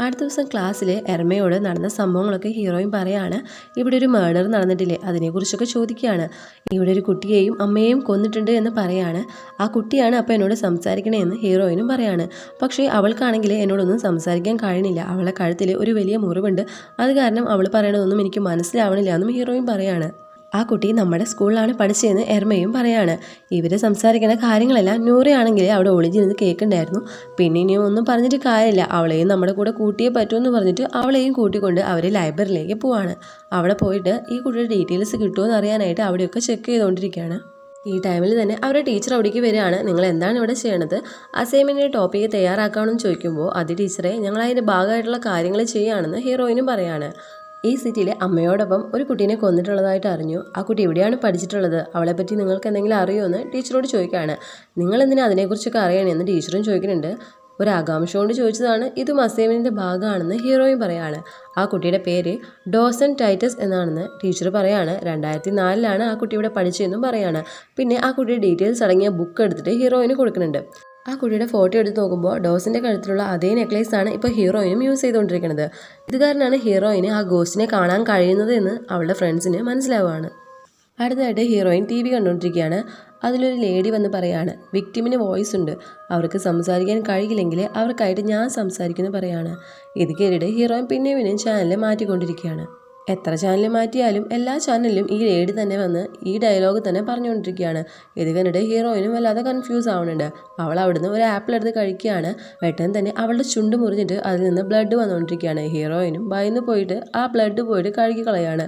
അടുത്ത ദിവസം ക്ലാസ്സിൽ എർമയോട് നടന്ന സംഭവങ്ങളൊക്കെ ഹീറോയിൻ പറയാണ്. ഇവിടെ ഒരു മേർഡർ നടന്നിട്ടില്ലേ? അതിനെക്കുറിച്ചൊക്കെ ചോദിക്കുകയാണ്. ഇവിടെ ഒരു കുട്ടിയെയും അമ്മയെയും കൊന്നിട്ടുണ്ട് എന്ന് പറയാണ്. ആ കുട്ടിയാണ് അപ്പോൾ എന്നോട് സംസാരിക്കണേന്ന് ഹീറോയിനും പറയാണ്. പക്ഷേ അവൾക്കാണെങ്കിൽ എന്നോടൊന്നും സംസാരിക്കാൻ കഴിയണില്ല അവളെ കഴുത്തിൽ ഒരു വലിയ മുറിവുണ്ട്. അത് കാരണം അവൾ പറയണതൊന്നും എനിക്ക് മനസ്സിലാവണില്ല എന്നും ഹീറോയിൻ പറയാണ്. ആ കുട്ടി നമ്മുടെ സ്കൂളിലാണ് പഠിച്ചതെന്ന് എർമയും പറയാണ്. ഇവർ സംസാരിക്കുന്ന കാര്യങ്ങളെല്ലാം നൂറയാണെങ്കിൽ അവിടെ ഒളിഞ്ഞിരുന്ന് കേൾക്കണ്ടായിരുന്നു. പിന്നെ ഇനിയും ഒന്നും പറഞ്ഞിട്ട് കാര്യമില്ല. അവളെയും നമ്മുടെ കൂടെ കൂട്ടിയേ പറ്റുമെന്ന് പറഞ്ഞിട്ട് അവളെയും കൂട്ടിക്കൊണ്ട് അവർ ലൈബ്രറിയിലേക്ക് പോവാണ്. അവിടെ പോയിട്ട് ഈ കുട്ടിയുടെ ഡീറ്റെയിൽസ് കിട്ടുമോ അറിയാനായിട്ട് അവിടെയൊക്കെ ചെക്ക് ചെയ്തുകൊണ്ടിരിക്കുകയാണ് ഈ ടൈമിൽ തന്നെ അവരുടെ ടീച്ചർ അവിടേക്ക് വരികയാണ്. നിങ്ങൾ എന്താണ് ഇവിടെ ചെയ്യണത്? അസൈൻമെന്റിന്റെ ടോപ്പിക്ക് തയ്യാറാക്കാമെന്ന് ചോദിക്കുമ്പോൾ അത് ടീച്ചറെ ഞങ്ങൾ അതിന്റെ ഭാഗമായിട്ടുള്ള കാര്യങ്ങൾ ചെയ്യുകയാണെന്ന് ഹീറോയിനും പറയാണ്. ഈ സിറ്റിയിലെ അമ്മയോടൊപ്പം ഒരു കുട്ടീനെ കൊന്നിട്ടുള്ളതായിട്ട് അറിഞ്ഞു. ആ കുട്ടി എവിടെയാണ് പഠിച്ചിട്ടുള്ളത്? അവളെപ്പറ്റി നിങ്ങൾക്ക് എന്തെങ്കിലും അറിയുമോ എന്ന് ടീച്ചറോട് ചോദിക്കുകയാണ്. നിങ്ങൾ എന്തിനാ അതിനെക്കുറിച്ചൊക്കെ അറിയണമെന്ന് ടീച്ചറും ചോദിക്കുന്നുണ്ട്. ഒരു ആകാംക്ഷ കൊണ്ട് ചോദിച്ചതാണ് ഇത് അസൈൻമെന്റിന്റെ ഭാഗമാണെന്ന് ഹീറോയും പറയാണ്. ആ കുട്ടിയുടെ പേര് ഡോസൻ ടൈറ്റസ് എന്നാണെന്ന് ടീച്ചർ പറയാണ്. രണ്ടായിരത്തി നാലിലാണ് ആ കുട്ടി ഇവിടെ പഠിച്ചതെന്നും പറയാണ്. പിന്നെ ആ കുട്ടിയുടെ ഡീറ്റെയിൽസ് അടങ്ങിയ ബുക്ക് എടുത്തിട്ട് ഹീറോയിന് കൊടുക്കുന്നുണ്ട്. ആ കുട്ടിയുടെ ഫോട്ടോ എടുത്ത് നോക്കുമ്പോൾ ഡോസിന്റെ കഴുത്തിലുള്ള അതേ നെക്ലേസ് ആണ് ഇപ്പോൾ ഹീറോയിനും യൂസ് ചെയ്തുകൊണ്ടിരിക്കുന്നത്. ഇത് കാരണമാണ് ഹീറോയിന് ആ ഗോസ്റ്റിനെ കാണാൻ കഴിയുന്നത് എന്ന് അവളുടെ ഫ്രണ്ട്സിന് മനസ്സിലാവുകയാണ്. അടുത്തതായിട്ട് ഹീറോയിൻ ടി വി കണ്ടുകൊണ്ടിരിക്കുകയാണ്. അതിലൊരു ലേഡി വന്ന് പറയാണ് വിക്ടിമിന് വോയിസ് ഉണ്ട്. അവർക്ക് സംസാരിക്കാൻ കഴിയില്ലെങ്കിൽ അവർക്കായിട്ട് ഞാൻ സംസാരിക്കുന്നു പറയാണ്. ഇത് കേട്ടിട്ട് ഹീറോയിൻ പിന്നെ പിന്നെയും ചാനൽ മാറ്റിക്കൊണ്ടിരിക്കുകയാണ്. എത്ര ചാനൽ മാറ്റിയാലും എല്ലാ ചാനലിലും ഈ ലേഡി തന്നെ വന്ന് ഈ ഡയലോഗ് തന്നെ പറഞ്ഞുകൊണ്ടിരിക്കുകയാണ്. ഇത് കണ്ടിട്ട് ഹീറോയിനും വല്ലാതെ കൺഫ്യൂസ് ആവുന്നുണ്ട്. അവൾ അവിടുന്ന് ഒരു ആപ്പിൾ എടുത്ത് കഴിക്കുകയാണ്. പെട്ടെന്ന് തന്നെ അവളുടെ ചുണ്ട് മുറിഞ്ഞിട്ട് അതിൽ നിന്ന് ബ്ലഡ് വന്നുകൊണ്ടിരിക്കുകയാണ്. ഹീറോയിനും ഭയന്ന് പോയിട്ട് ആ ബ്ലഡ് പോയിട്ട് കഴുകി കളയാണ്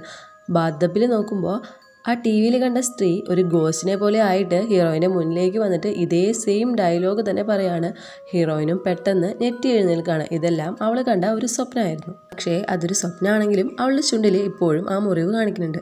ബാത്തപ്പിൽ നോക്കുമ്പോൾ ആ ടി വിയിൽ കണ്ട സ്ത്രീ ഒരു ഗോസിനെ പോലെ ആയിട്ട് ഹീറോയിന്റെ മുന്നിലേക്ക് വന്നിട്ട് ഇതേ സെയിം ഡയലോഗ് തന്നെ പറയാണ്. ഹീറോയിനും പെട്ടെന്ന് ഞെട്ടി എഴുന്നേൽക്കാണ്. ഇതെല്ലാം അവൾ കണ്ട ഒരു സ്വപ്നമായിരുന്നു. പക്ഷേ അതൊരു സ്വപ്നമാണെങ്കിലും അവളുടെ ചുണ്ടിൽ ഇപ്പോഴും ആ മുറിവ് കാണിക്കുന്നുണ്ട്.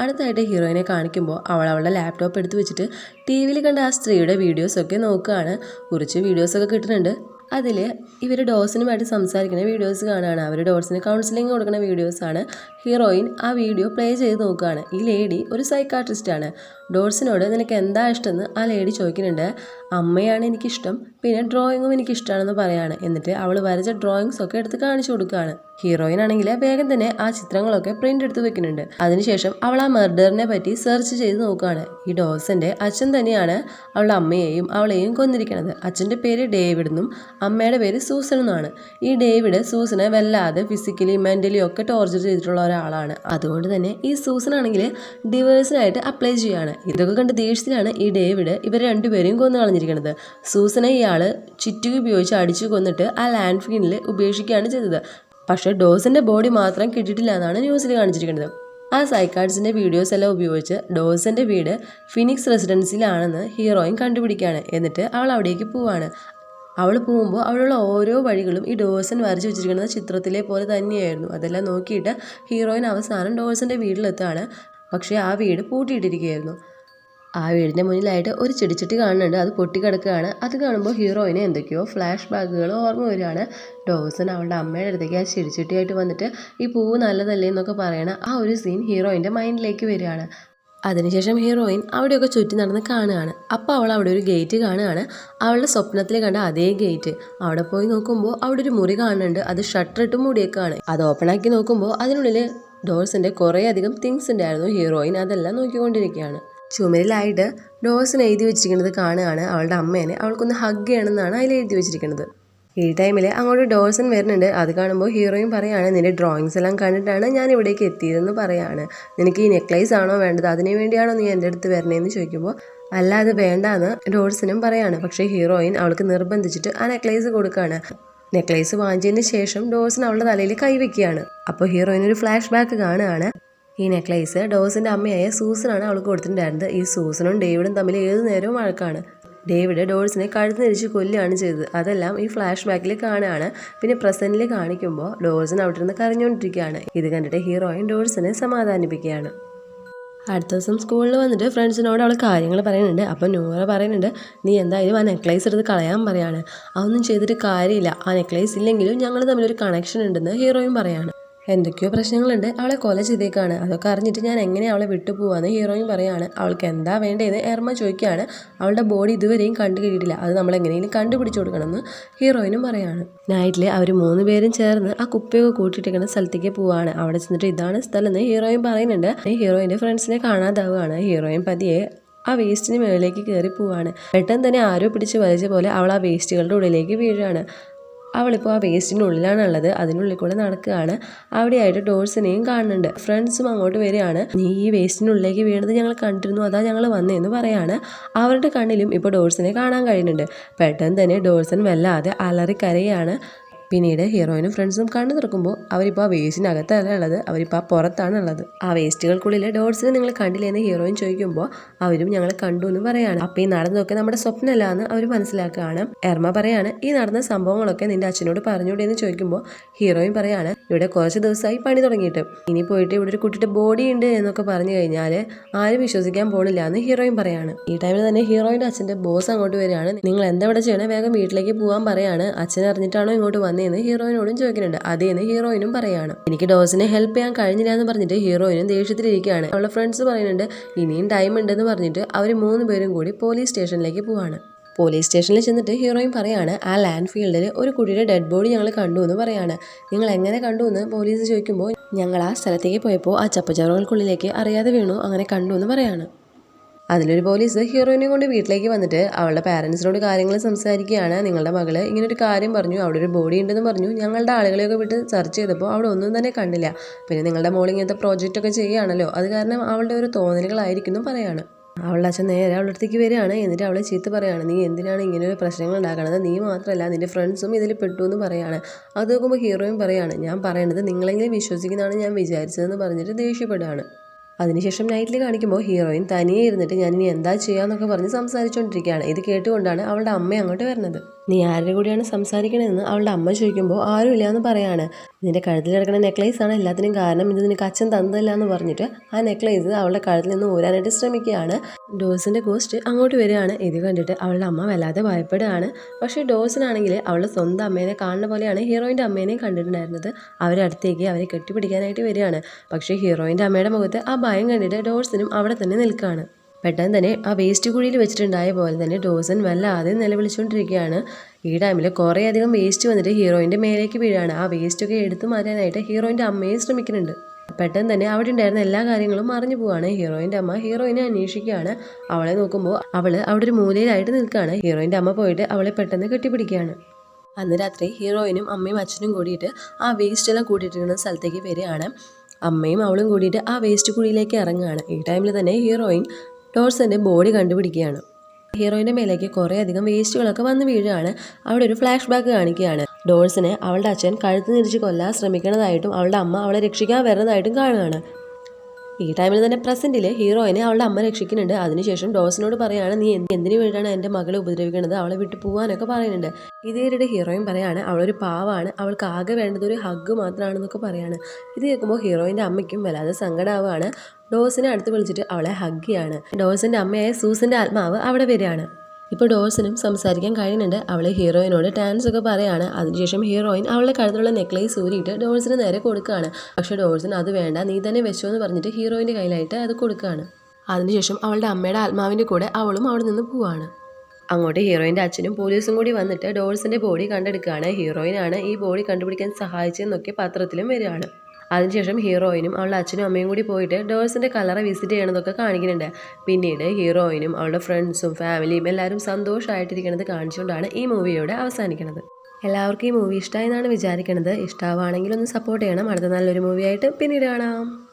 അടുത്തായിട്ട് ഹീറോയിനെ കാണിക്കുമ്പോൾ അവൾ അവളുടെ ലാപ്ടോപ്പ് എടുത്ത് വെച്ചിട്ട് ടി വിയിൽ കണ്ട ആ സ്ത്രീയുടെ വീഡിയോസൊക്കെ നോക്കുകയാണ്. കുറച്ച് വീഡിയോസൊക്കെ കിട്ടുന്നുണ്ട്. അതിൽ ഇവർ ഡോസിനുമായിട്ട് സംസാരിക്കുന്ന വീഡിയോസ് കാണുകയാണ് അവർ ഡോസിന് കൗൺസിലിംഗ് കൊടുക്കുന്ന വീഡിയോസാണ്. ഹീറോയിൻ ആ വീഡിയോ പ്ലേ ചെയ്ത് നോക്കുകയാണ്. ഈ ലേഡി ഒരു സൈക്കാട്രിസ്റ്റാണ് ഡോർസിനോട് നിനക്ക് എന്താ ഇഷ്ടമെന്ന് ആ ലേഡി ചോദിക്കുന്നുണ്ട്. അമ്മയാണ് എനിക്കിഷ്ടം പിന്നെ ഡ്രോയിങ്ങും എനിക്കിഷ്ടമാണെന്ന് പറയാണ്. എന്നിട്ട് അവൾ വരച്ച ഡ്രോയിങ്സ് ഒക്കെ എടുത്ത് കാണിച്ചു കൊടുക്കുകയാണ്. ഹീറോയിൻ ആണെങ്കിൽ വേഗം തന്നെ ആ ചിത്രങ്ങളൊക്കെ പ്രിന്റ് എടുത്ത് വെക്കുന്നുണ്ട്. അതിനുശേഷം അവൾ ആ മർഡറിനെ പറ്റി സെർച്ച് ചെയ്ത് നോക്കുകയാണ്. ഈ ഡോസിന്റെ അച്ഛൻ തന്നെയാണ് അവളുടെ അമ്മയെയും അവളെയും കൊന്നിരിക്കുന്നത്. അച്ഛന്റെ പേര് ഡേവിഡ് എന്നും അമ്മയുടെ പേര് സൂസൻ എന്നാണ്. ഈ ഡേവിഡ് സൂസനെ വല്ലാതെ ഫിസിക്കലി മെന്റലി ഒക്കെ ടോർച്ചർ ചെയ്തിട്ടുള്ള ഒരാളാണ്. അതുകൊണ്ട് തന്നെ ഈ സൂസൻ ആണെങ്കിൽ ഡിവേഴ്സിനായിട്ട് അപ്ലൈ ചെയ്യാണ്. ഇതൊക്കെ കണ്ട് ദേഷ്യത്തിലാണ് ഈ ഡേവിഡ് ഇവർ രണ്ടുപേരെയും കൊന്നു കളഞ്ഞിരിക്കുന്നത്. സൂസനെ ഇയാൾ ചുറ്റുക ഉപയോഗിച്ച് അടിച്ചു കൊന്നിട്ട് ആ ലാൻഡ് ഫീനിൽ ഉപേക്ഷിക്കുകയാണ് ചെയ്തത്. പക്ഷേ ഡോസിന്റെ ബോഡി മാത്രം കിട്ടിയിട്ടില്ല എന്നാണ് ന്യൂസിൽ കാണിച്ചിരിക്കുന്നത്. ആ സൈക്കാർഡ്സിന്റെ വീഡിയോസ് എല്ലാം ഉപയോഗിച്ച് ഡോസിന്റെ വീട് ഫിനിക്സ് റെസിഡൻസിയിലാണെന്ന് ഹീറോയിൻ കണ്ടുപിടിക്കുകയാണ്. എന്നിട്ട് അവൾ അവിടേക്ക് പോവാണ്. അവൾ പോകുമ്പോൾ അവളുള്ള ഓരോ വഴികളും ഈ ഡോസൻ വരച്ച് വെച്ചിരിക്കുന്നത് ചിത്രത്തിലെ പോലെ തന്നെയായിരുന്നു. അതെല്ലാം നോക്കിയിട്ട് ഹീറോയിൻ അവസാനം ഡോസന്റെ വീട്ടിലെത്താണ് പക്ഷേ ആ വീട് പൂട്ടിയിട്ടിരിക്കുകയായിരുന്നു. ആ വീടിന്റെ മുന്നിലായിട്ട് ഒരു ചെടിച്ചട്ടി കാണുന്നുണ്ട്. അത് പൊട്ടിക്കിടക്കുകയാണ്. അത് കാണുമ്പോൾ ഹീറോയിന് എന്തൊക്കെയോ ഫ്ലാഷ് ബാക്കുകൾ ഓർമ്മ വരികയാണ്. ഡോസൻ അവളുടെ അമ്മയുടെ അടുത്തേക്ക് ആ ചെടിച്ചട്ടിയായിട്ട് വന്നിട്ട് ഈ പൂവ് നല്ലതല്ലേ എന്നൊക്കെ പറയണ ആ ഒരു സീൻ ഹീറോയിന്റെ മൈൻഡിലേക്ക് വരികയാണ്. അതിനുശേഷം ഹീറോയിൻ അവിടെയൊക്കെ ചുറ്റി നടന്ന് കാണുകയാണ്. അപ്പോൾ അവൾ അവിടെ ഒരു ഗേറ്റ് കാണുകയാണ്. അവളുടെ സ്വപ്നത്തിൽ കണ്ട അതേ ഗേറ്റ്. അവിടെ പോയി നോക്കുമ്പോൾ അവിടെ ഒരു മുറി കാണുന്നുണ്ട്. അത് ഷട്ടർ ഇട്ട് മൂടിയേക്കാണ് അത് ഓപ്പൺ ആക്കി നോക്കുമ്പോൾ അതിനുള്ളിൽ ഡോഴ്സിന്റെ കുറേയധികം തിങ്സ് ഉണ്ടായിരുന്നു. ഹീറോയിൻ അതെല്ലാം നോക്കിക്കൊണ്ടിരിക്കുകയാണ്. ചുമരിലായിട്ട് ഡോഴ്സിന് എഴുതി വെച്ചിരിക്കുന്നത് കാണുകയാണ്. അവളുടെ അമ്മേനെ അവൾക്കൊന്ന് ഹഗ് ചെയ്യണമെന്നാണ് അതിൽ എഴുതി വെച്ചിരിക്കുന്നത്. ഈ ടൈമിൽ അങ്ങോട്ട് ഡോഴ്സൺ വരുന്നുണ്ട്. അത് കാണുമ്പോൾ ഹീറോയും പറയാണ് നിന്റെ ഡ്രോയിങ്സ് എല്ലാം കണ്ടിട്ടാണ് ഞാൻ ഇവിടേക്ക് എത്തിയതെന്ന് പറയാണ്. നിനക്ക് ഈ നെക്ലേസ് ആണോ വേണ്ടത്? അതിനു വേണ്ടിയാണോ നീ എന്റെ അടുത്ത് വരണേന്ന് ചോദിക്കുമ്പോൾ അല്ല അത് വേണ്ടാന്ന് ഡോഴ്സനും പറയാണ്. പക്ഷേ ഹീറോയിൻ അവൾക്ക് നിർബന്ധിച്ചിട്ട് ആ നെക്ലേസ് കൊടുക്കുകയാണ് നെക്ലേസ് വാങ്ങിച്ചതിന് ശേഷം ഡോഴ്സൺ അവളുടെ തലയിൽ കൈവയ്ക്കുകയാണ് അപ്പോൾ ഹീറോയിൻ ഒരു ഫ്ലാഷ് ബാക്ക് കാണുകയാണ്. ഈ നെക്ലേസ് ഡോസിന്റെ അമ്മയായ സൂസനാണ് അവൾക്ക് കൊടുത്തിട്ടുണ്ടായിരുന്നത്. ഈ സൂസനും ഡേവിഡും തമ്മിൽ ഏത് നേരവും വഴക്കാണ്. ഡേവിഡ് ഡോൾസിനെ കഴുത്ത് തിരിച്ച് കൊല്ലുകയാണ് ചെയ്തത്. അതെല്ലാം ഈ ഫ്ലാഷ് ബാക്കിൽ കാണുകയാണ്. പിന്നെ പ്രസന്റിൽ കാണിക്കുമ്പോൾ ഡോൾസൻ അവിടെ നിന്ന് കരഞ്ഞുകൊണ്ടിരിക്കുകയാണ്. ഇത് കണ്ടിട്ട് ഹീറോയിൻ ഡോൾസിനെ സമാധാനിപ്പിക്കുകയാണ്. അടുത്ത ദിവസം സ്കൂളിൽ വന്നിട്ട് ഫ്രണ്ട്സിനോട് അവൾ കാര്യങ്ങൾ പറയുന്നുണ്ട്. അപ്പോൾ നൂറ പറയുന്നുണ്ട് നീ എന്തായാലും ആ നെക്ലേസ് എടുത്ത് കളയാൻ പറയാണ്. അതൊന്നും ചെയ്തിട്ട് കാര്യമില്ല. ആ നെക്ലേസ് ഇല്ലെങ്കിലും ഞങ്ങൾ തമ്മിലൊരു കണക്ഷൻ ഉണ്ടെന്ന് ഹീറോയും പറയാണ്. എന്തൊക്കെയോ പ്രശ്നങ്ങളുണ്ട്. അവളെ കൊല ചെയ്തേക്കാണ്. അതൊക്കെ അറിഞ്ഞിട്ട് ഞാൻ എങ്ങനെ അവളെ വിട്ടു പോവാന്ന് ഹീറോയിൻ പറയാണ്. അവൾക്ക് എന്താ വേണ്ടതെന്ന് എർമ ചോദിക്കുകയാണ് അവളുടെ ബോഡി ഇതുവരെയും കണ്ടു കിട്ടിയിട്ടില്ല. അത് നമ്മൾ എങ്ങനെയെങ്കിലും കണ്ടുപിടിച്ചു കൊടുക്കണമെന്ന് ഹീറോയിനും പറയാണ്. നൈറ്റിൽ അവർ മൂന്ന് പേരും ചേർന്ന് ആ കുപ്പിയൊക്കെ കൂട്ടിയിട്ടിരിക്കുന്ന സ്ഥലത്തേക്ക് പോവാണ്. അവിടെ ചെന്നിട്ട് ഇതാണ് സ്ഥലം എന്ന് ഹീറോയിൻ പറയുന്നുണ്ട്. ഹീറോയിന്റെ ഫ്രണ്ട്സിനെ കാണാതാവുകയാണ്. ഹീറോയിൻ പതിയെ ആ വേസ്റ്റിന് മുകളിലേക്ക് കയറി പോവാണ്. പെട്ടെന്ന് തന്നെ ആരോ പിടിച്ച് വലിച്ച പോലെ അവൾ ആ വേസ്റ്റുകളുടെ ഉള്ളിലേക്ക് വീഴുകയാണ് അവളിപ്പോൾ ആ വേസ്റ്റിന്റെ ഉള്ളിലാണുള്ളത് അതിനുള്ളിൽ കൂടെ നടക്കുകയാണ്. അവിടെയായിട്ട് ഡോഴ്സിനെയും കാണുന്നുണ്ട്. ഫ്രണ്ട്സും അങ്ങോട്ട് വരികയാണ്. നീ ഈ വേസ്റ്റിനുള്ളിലേക്ക് വീണത് ഞങ്ങൾ കണ്ടിരുന്നു. അതാ ഞങ്ങൾ വന്നതെന്ന് പറയാണ്. അവരുടെ കണ്ണിലും ഇപ്പോൾ ഡോഴ്സിനെ കാണാൻ കഴിയുന്നുണ്ട്. പെട്ടെന്ന് തന്നെ ഡോഴ്സൺ വല്ലാതെ അലറിക്കരയാണ്. പിന്നീട് ഹീറോയിനും ഫ്രണ്ട്സും കണ്ണു തുറക്കുമ്പോൾ അവരിപ്പോൾ ആ വേസ്റ്റിനകത്തല്ല ഉള്ളത് അവരിപ്പോൾ ആ പുറത്താണ് ഉള്ളത്. ആ വേസ്റ്റുകൾക്കുള്ളിൽ ഡോട്ട്സിനെ നിങ്ങൾ കണ്ടില്ലെന്ന് ഹീറോയിൻ ചോദിക്കുമ്പോൾ അവരും ഞങ്ങൾ കണ്ടു എന്ന് പറയാണ് അപ്പോൾ ഈ നടന്നതൊക്കെ നമ്മുടെ സ്വപ്നമല്ല എന്ന് അവർ മനസ്സിലാക്കുകയാണ്. എർമ പറയാണ് ഈ നടന്ന സംഭവങ്ങളൊക്കെ നിന്റെ അച്ഛനോട് പറഞ്ഞൂടെ എന്ന് ചോദിക്കുമ്പോൾ ഹീറോയിൻ പറയാണ് ഇവിടെ കുറച്ച് ദിവസമായി പണി തുടങ്ങിയിട്ട്. ഇനി പോയിട്ട് ഇവിടെ ഒരു കുട്ടിയുടെ ബോഡി ഉണ്ട് എന്നൊക്കെ പറഞ്ഞു കഴിഞ്ഞാൽ ആരും വിശ്വസിക്കാൻ പോണില്ല എന്ന് ഹീറോയിൻ പറയാണ്. ഈ ടൈമിൽ തന്നെ ഹീറോയിന്റെ അച്ഛന്റെ ബോസ് അങ്ങോട്ട് വരികയാണ്. നിങ്ങൾ എന്താ ഇവിടെ ചെയ്യണേ? വേഗം വീട്ടിലേക്ക് പോകാൻ പറയാണ്. അച്ഛൻ അറിഞ്ഞിട്ടാണോ ഇങ്ങോട്ട് വന്നതെന്ന് ഹീറോയിനോടും ചോദിക്കുന്നുണ്ട്. അതേന്ന് ഹീറോയിനും പറയാണ്. എനിക്ക് ഡോസിനെ ഹെൽപ്പ് ചെയ്യാൻ കഴിഞ്ഞില്ല എന്ന് പറഞ്ഞിട്ട് ഹീറോയിനും ദേഷ്യത്തിലിരിക്കുകയാണ്. അവളുടെ ഫ്രണ്ട്സ് പറയുന്നുണ്ട് ഇനിയും ടൈം ഉണ്ടെന്ന് പറഞ്ഞിട്ട് അവർ മൂന്ന് പേരും കൂടി പോലീസ് സ്റ്റേഷനിലേക്ക് പോവാണ്. പോലീസ് സ്റ്റേഷനിൽ ചെന്നിട്ട് ഹീറോയിൻ പറയാണ് ആ ലാൻഡ് ഫീൽഡിൽ ഒരു കുട്ടിയുടെ ഡെഡ് ബോഡി ഞങ്ങൾ കണ്ടു എന്ന് പറയാണ്. നിങ്ങൾ എങ്ങനെ കണ്ടു എന്ന് പോലീസ് ചോദിക്കുമ്പോൾ ഞങ്ങൾ ആ സ്ഥലത്തേക്ക് പോയപ്പോൾ ആ ചപ്പച്ചവറുകൾക്കുള്ളിലേക്ക് അറിയാതെ വീണു അങ്ങനെ കണ്ടു എന്ന് പറയാണ്. അതിലൊരു പോലീസ് ഹീറോയിനെ കൊണ്ട് വീട്ടിലേക്ക് വന്നിട്ട് അവളുടെ പാരൻസിനോട് കാര്യങ്ങൾ സംസാരിക്കുകയാണ്. നിങ്ങളുടെ മകൾ ഇങ്ങനെ ഒരു കാര്യം പറഞ്ഞു അവിടെ ഒരു ബോഡി ഉണ്ടെന്ന് പറഞ്ഞു. ഞങ്ങളുടെ ആളുകളെയൊക്കെ വിട്ട് സെർച്ച് ചെയ്തപ്പോൾ അവിടെ ഒന്നും തന്നെ കണ്ടില്ല. പിന്നെ നിങ്ങളുടെ മോൾ ഇങ്ങനത്തെ പ്രോജക്റ്റ് ഒക്കെ ചെയ്യുകയാണല്ലോ. അത് കാരണം അവളുടെ ഒരു തോന്നലുകളായിരിക്കുന്നു പറയാണ്. അവളുടെ അച്ഛൻ നേരെ അവളുടെ അടുത്തേക്ക് വരികയാണ്. എന്നിട്ട് അവളെ ചീത്ത പറയുകയാണ് നീ എന്തിനാണ് ഇങ്ങനെ ഒരു പ്രശ്നങ്ങൾ ഉണ്ടാക്കുന്നത് നീ മാത്രമല്ല നിന്റെ ഫ്രണ്ട്സും ഇതിൽ പെട്ടു എന്ന് പറയാണ്. അത് നോക്കുമ്പോൾ ഹീറോയും പറയാണ് ഞാൻ പറയണത് നിങ്ങളെങ്കിലും വിശ്വസിക്കുന്നതാണ് ഞാൻ വിചാരിച്ചതെന്ന് പറഞ്ഞിട്ട് ദേഷ്യപ്പെടുകയാണ്. അതിനുശേഷം നൈറ്റിൽ കാണിക്കുമ്പോൾ ഹീറോയിൻ തനിയെ ഇരുന്നിട്ട് ഞാനിനി എന്താ ചെയ്യാന്നൊക്കെ പറഞ്ഞ് സംസാരിച്ചുകൊണ്ടിരിക്കുകയാണ് ഇത് കേട്ടുകൊണ്ടാണ് അവളുടെ അമ്മ അങ്ങോട്ട് വരുന്നത്. നീ ആരുടെ കൂടിയാണ് സംസാരിക്കണതെന്ന് അവളുടെ അമ്മ ചോദിക്കുമ്പോൾ ആരുമില്ല എന്ന് പറയാണ്. നിന്റെ കഴുത്തിൽ കിടക്കുന്ന നെക്ലേസ് ആണ് എല്ലാത്തിനും കാരണം. ഇത് നിനക്ക് അച്ഛൻ തന്നതല്ല എന്ന് പറഞ്ഞിട്ട് ആ നെക്ലേസ് അവളുടെ കഴുത്തിൽ നിന്ന് ഊരാനായിട്ട് ശ്രമിക്കുകയാണ്. ഡോസിന്റെ ഗോസ്റ്റ് അങ്ങോട്ട് വരികയാണ്. ഇത് കണ്ടിട്ട് അവളുടെ അമ്മ വല്ലാതെ ഭയപ്പെടുകയാണ്. പക്ഷേ ഡോസിനാണെങ്കിൽ അവളുടെ സ്വന്തം അമ്മേനെ കാണുന്ന പോലെയാണ് ഹീറോയിന്റെ അമ്മേനെയും കണ്ടിട്ടുണ്ടായിരുന്നത്. അവരെ അടുത്തേക്ക് അവരെ കെട്ടിപ്പിടിക്കാനായിട്ട് വരികയാണ്. പക്ഷേ ഹീറോയിന്റെ അമ്മയുടെ മുഖത്ത് ആ ഭയം കണ്ടിട്ട് ഡോസിനും അവിടെ തന്നെ നിൽക്കുകയാണ്. പെട്ടെന്ന് തന്നെ ആ വേസ്റ്റ് കുഴിയിൽ വെച്ചിട്ടുണ്ടായ പോലെ തന്നെ ഡോസൻ വല്ലാതെ നിലവിളിച്ചുകൊണ്ടിരിക്കുകയാണ്. ഈ ടൈമിൽ കുറേയധികം വേസ്റ്റ് വന്നിട്ട് ഹീറോയിന്റെ മേലേക്ക് വീഴാണ്. ആ വേസ്റ്റൊക്കെ എടുത്തു മാറ്റാനായിട്ട് ഹീറോയിന്റെ അമ്മയെ ശ്രമിക്കുന്നുണ്ട്. പെട്ടെന്ന് തന്നെ അവിടെ ഉണ്ടായിരുന്ന എല്ലാ കാര്യങ്ങളും മറിഞ്ഞു പോവാണ്. ഹീറോയിന്റെ അമ്മ ഹീറോയിനെ അന്വേഷിക്കുകയാണ്. അവളെ നോക്കുമ്പോൾ അവൾ അവിടെ ഒരു മൂലയിലായിട്ട് നിൽക്കുകയാണ്. ഹീറോയിന്റെ അമ്മ പോയിട്ട് അവളെ പെട്ടെന്ന് കെട്ടിപ്പിടിക്കുകയാണ്. അന്ന് രാത്രി ഹീറോയിനും അമ്മയും അച്ഛനും കൂടിയിട്ട് ആ വേസ്റ്റ് എല്ലാം കൂട്ടിയിട്ടിരുന്ന സ്ഥലത്തേക്ക് വരികയാണ്. അമ്മയും അവളും കൂടിയിട്ട് ആ വേസ്റ്റ് കുഴിയിലേക്ക് ഇറങ്ങുകയാണ്. ഈ ടൈമിൽ തന്നെ ഹീറോയിൻ ഡോർസന്റെ ബോഡി കണ്ടുപിടിക്കുകയാണ്. ഹീറോയിന്റെ മേലേക്ക് കുറേ അധികം വേസ്റ്റുകളൊക്കെ വന്ന് വീഴുകയാണ്. അവിടെ ഒരു ഫ്ലാഷ് ബാക്ക് കാണിക്കുകയാണ്. ഡോൾസിനെ അവളുടെ അച്ഛൻ കഴുത്ത് തിരിച്ച് കൊല്ലാൻ ശ്രമിക്കുന്നതായിട്ടും അവളുടെ അമ്മ അവളെ രക്ഷിക്കാൻ വരുന്നതായിട്ടും കാണുകയാണ്. ഈ ടൈമിൽ തന്നെ പ്രസന്റിൽ ഹീറോയിനെ അവളുടെ അമ്മ രക്ഷിക്കുന്നുണ്ട്. അതിനുശേഷം ഡോസിനോട് പറയാണ് നീ എന്ത് എന്തിനു വേണ്ടിയാണ് എന്റെ മകളെ ഉപദ്രവിക്കുന്നത് അവളെ വിട്ടു പോകാനൊക്കെ പറയുന്നുണ്ട്. ഇത് കേട്ടിട്ട് ഹീറോയിൻ പറയാണ് അവളൊരു പാവാണ്. അവൾക്ക് ആകെ വേണ്ടത് ഒരു ഹഗ് മാത്രമാണെന്നൊക്കെ പറയാണ്. ഇത് കേൾക്കുമ്പോൾ ഹീറോയിന്റെ അമ്മയ്ക്കും വല്ലാതെ സങ്കടമാവുകയാണ് ഡോസിനെ അടുത്ത് വിളിച്ചിട്ട് അവളെ ഹഗ് ചെയ്യാണ്. ഡോസിന്റെ അമ്മയായ സൂസിന്റെ ആത്മാവ് അവിടെ വരികയാണ്. ഇപ്പോൾ ഡോസിനും സംസാരിക്കാൻ കഴിയുന്നുണ്ട്. അവളെ ഹീറോയിനോട് ഡാൻസ് ഒക്കെ പറയാണ്. അതിനുശേഷം ഹീറോയിൻ അവളുടെ കഴുത്തിലുള്ള നെക്ലേസ് ഊരിയിട്ട് ഡോൾസിന് നേരെ കൊടുക്കുകയാണ്. പക്ഷേ ഡോൾസിന് അത് വേണ്ട. നീ തന്നെ വെച്ചോ എന്ന് പറഞ്ഞിട്ട് ഹീറോയിന്റെ കയ്യിലായിട്ട് അത് കൊടുക്കുകയാണ്. അതിനുശേഷം അവളുടെ അമ്മയുടെ ആത്മാവിന്റെ കൂടെ അവളും അവിടെ നിന്ന് പോവാണ്. അങ്ങോട്ട് ഹീറോയിന്റെ അച്ഛനും പോലീസും കൂടി വന്നിട്ട് ഡോൾസിന്റെ ബോഡി കണ്ടെടുക്കുകയാണ്. ഹീറോയിനാണ് ഈ ബോഡി കണ്ടുപിടിക്കാൻ സഹായിച്ചതെന്നൊക്കെ പത്രത്തിലും വരികയാണ്. അതിനുശേഷം ഹീറോയിനും അവളുടെ അച്ഛനും അമ്മയും കൂടി പോയിട്ട് ഡോൾസിന്റെ കളറ് വിസിറ്റ് ചെയ്യണതൊക്കെ കാണിക്കുന്നുണ്ട്. പിന്നീട് ഹീറോയിനും അവളുടെ ഫ്രണ്ട്സും ഫാമിലിയും എല്ലാവരും സന്തോഷമായിട്ടിരിക്കുന്നത് കാണിച്ചുകൊണ്ടാണ് ഈ മൂവിയോടെ അവസാനിക്കുന്നത് എല്ലാവർക്കും ഈ മൂവി ഇഷ്ടമായി എന്നാണ് വിചാരിക്കുന്നത് ഇഷ്ടമാവുകയാണെങ്കിൽ ഒന്ന് സപ്പോർട്ട് ചെയ്യണം. അടുത്ത നല്ലൊരു മൂവിയായിട്ട് പിന്നീട് കാണാം.